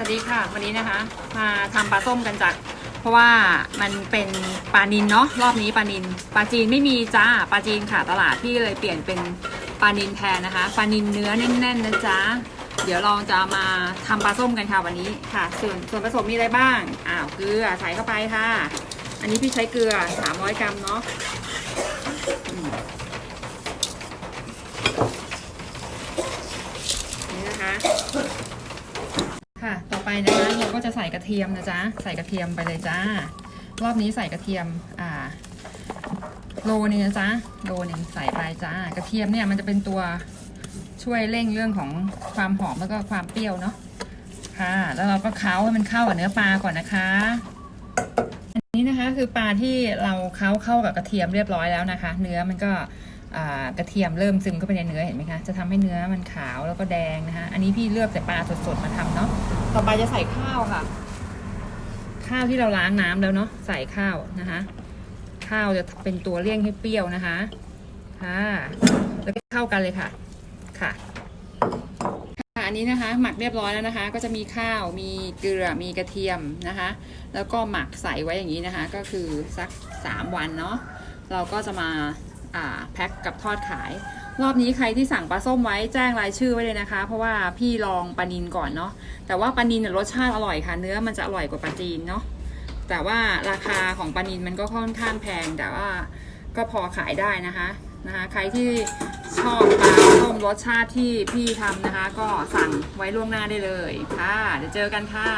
วัสดีค่ะ วันนี้นะคะ มาทำปลาส้มกันจาก เพราะว่ามันเป็นปลานินเนาะรอบนี้ปลานินปลาจีนไม่มีจ้าปลาจีนค่ะตลาดพี่เลยเปลี่ยนเป็นปลานินแทนนะคะปลานินเนื้อแน่นๆนะจ๊ะเดี๋ยวเราจะมาทำปลาส้มกันค่ะวันนี้ค่ะ ส่วนส่วนผสมมีอะไรบ้างอ้าวเกลือใส่เข้าไปค่ะ อันนี้พี่ใช้เกลือ 300 กรัมเนาะนี่นะคะ ไปนะคะเราก็จะใส่กระเทียมนะจ๊ะใส่กระเทียมไปเลยจ้า รอบนี้ใส่กระเทียมอ่าโลนึงนะจ๊ะโลนึงใส่ไปจ้ากระเทียมเนี่ยมันจะเป็นตัวช่วยเร่งเรื่องของความหอมแล้วก็ความเปรี้ยวเนาะค่ะ แล้วเราก็เค้าให้มันเข้ากับเนื้อปลาก่อนนะคะ นนี้นะคะคือปลาที่เราเค้าเข้ากับกระเทียมเรียบร้อยแล้วนะคะ เนื้อมันก็อ่ากระเทียมเริ่มซึมเข้าไปในเนื้อเห็นไหมคะ จะทำให้เนื้อมันขาวแล้วก็แดงนะคะ อันนี้พี่เลือกแต่ปลาสดๆมาทำเนาะ ต่อไปจะใส่ข้าวค่ะ ข้าวที่เราล้างน้ำแล้วเนาะ ใส่ข้าวนะคะ ข้าวจะเป็นตัวเลี่ยงให้เปรี้ยวนะคะ ค่ะ แล้วก็เข้ากันเลยค่ะ ค่ะค่ะ อันนี้นะคะ หมักเรียบร้อยแล้วนะคะ ก็จะมีข้าวมีเกลือมีกระเทียมนะคะ แล้วก็หมักใส่ไว้อย่างนี้นะคะ ก็คือสัก 3 วันเนาะเราก็จะมาแพ็คกับทอดขาย รอบนี้ใครที่สั่งปลาส้มไว้แจ้งรายชื่อไว้เลยนะคะ เพราะว่าพี่ลองปลานินก่อนเนาะแต่ว่าปลานินเนี่ยรสชาติอร่อยค่ะ เนื้อมันจะอร่อยกว่าปลาจีนเนาะแต่ว่าราคาของปลานินมันก็ค่อนข้างแพงแต่ว่าก็พอขายได้นะคะนะคะ ใครที่ชอบปลา รสชาติที่พี่ทำนะคะ ก็สั่งไว้ล่วงหน้าได้เลยค่ะ เดี๋ยวเจอกันค่ะ